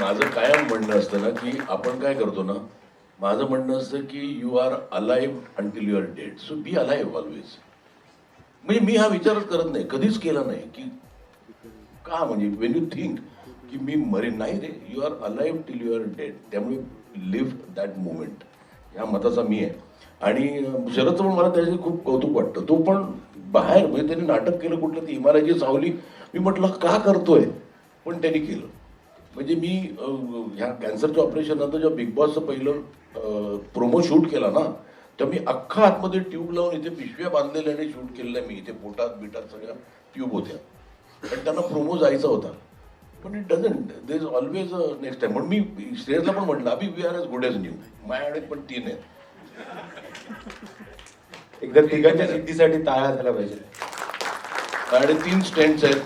माझं कायम म्हणणं असतं ना की आपण काय करतो ना माझं म्हणणं असतं की you are alive until you are dead so be alive always म्हणजे मी हा विचारच करत नाही कधीच केला नाही की का म्हणजे वेन यू थिंक की मी मरेन नाही रे you are alive till you are dead त्यामुळे लिव्ह दॅट मुमेंट ह्या मताचा मी आहे. आणि शरदचं पण मला त्याचे खूप कौतुक वाटतं. तो पण बाहेर म्हणजे त्यांनी नाटक केलं कुठलं ती इमारती सावली. मी म्हटलं का करतोय? पण त्यांनी केलं. म्हणजे मी ह्या कॅन्सरच्या ऑपरेशन नंतर जेव्हा बिग बॉसचं पहिलं प्रोमो शूट केला ना तेव्हा मी अख्खा आतमध्ये ट्यूब लावून इथे पिशव्या बांधलेल्याने शूट केलेलं आहे मी. इथे पोटात बिटात सगळ्या ट्यूब होत्या. पण त्यांना प्रोमो जायचा होता. पण it doesn't day is always next time म्हणून मी श्रेयसला पण म्हटलं अभि we are as good as new माझ्याकडे पण तीन आहेत. एकदा तिघांच्या सिद्धीसाठी टाळ्या झाल्या पाहिजे. माझ्याकडे तीन स्टेंट्स आहेत.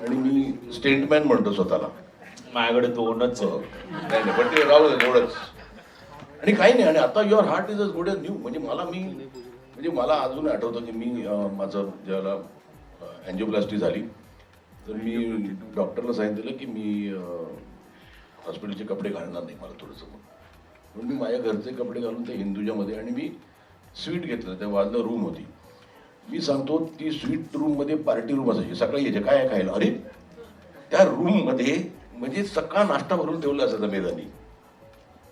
आणि मी स्टेंटमॅन म्हणतो स्वतःला. माझ्याकडे दोनच नाही नाही पण ते राहू दे एवढंच आणि काही नाही आणि आता your heart is a good new म्हणजे मला मी म्हणजे मला अजून आठवतं की मी माझं ज्याला अँजिओप्लास्टी झाली तर मी डॉक्टरला सांगितलं की मी हॉस्पिटलचे कपडे घालणार नाही मला थोडंसं म्हणून. मी माझ्या घरचे कपडे घालून ते हिंदुजामध्ये आणि मी स्वीट घेतलं त्या वाजलं रूम होती. मी सांगतो ती स्वीट रूममध्ये पार्टी रूम असायची. सकाळी यायचे काय खायला? अरे त्या रूममध्ये म्हणजे सकाळ नाश्ता भरून ठेवला असायचा मेदानी.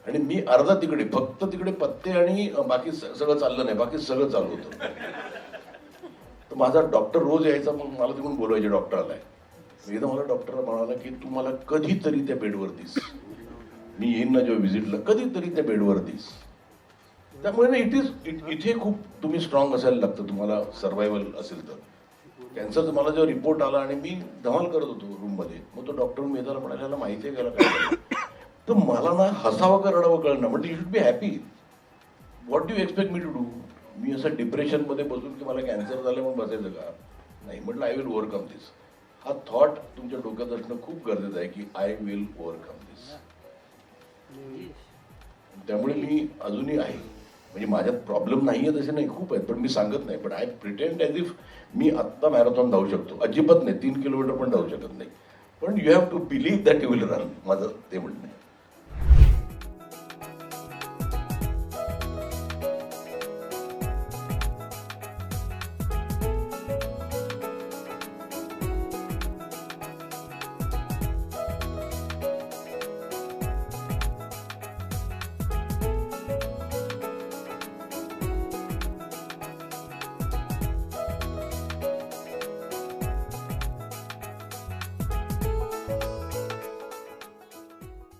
आणि मी अर्धा तिकडे फक्त तिकडे पत्ते आणि बाकी सगळं चाललं नाही बाकी सगळं चालू होतं. तर माझा डॉक्टर रोज यायचा मग मला तिकडून बोलवायचे डॉक्टर आलाय एकदा मला डॉक्टर म्हणाला की तू मला कधीतरी त्या बेडवर दिस. मी येईन ना जेव्हा व्हिजिटला कधीतरी त्या बेडवर दिस. त्यामुळे ना इट इज इथे खूप तुम्ही स्ट्रॉंग असायला लागतं तुम्हाला सर्वायवल असेल तर. कॅन्सरचा मला जेव्हा रिपोर्ट आला आणि मी धमाल करत होतो रूममध्ये मग तो डॉक्टर मेदाला म्हणाला "याला माहिती आहे का काय झालं?" तर मला ना हसावं का रडावं कळलं म्हणजे you should be happy what do expect me to do मी असं डिप्रेशनमध्ये बसून की मला कॅन्सर झालं म्हणून बसायचं का? नाही. म्हटलं आय विल ओव्हरकम दिस हा थॉट तुमच्या डोक्यात असणं खूप गरजेचं आहे की आय विल ओव्हरकम दिस त्यामुळे मी अजूनही आहे. म्हणजे माझ्यात प्रॉब्लेम नाही आहे तसे नाही खूप आहेत पण मी सांगत नाही. पण आय प्रिटेंड ॲज इफ मी आत्ता मॅरेथॉन धावू शकतो. अजिबात नाही तीन किलोमीटर पण धावू शकत नाही. पण you have to believe that you will run माझं ते म्हणणं आहे.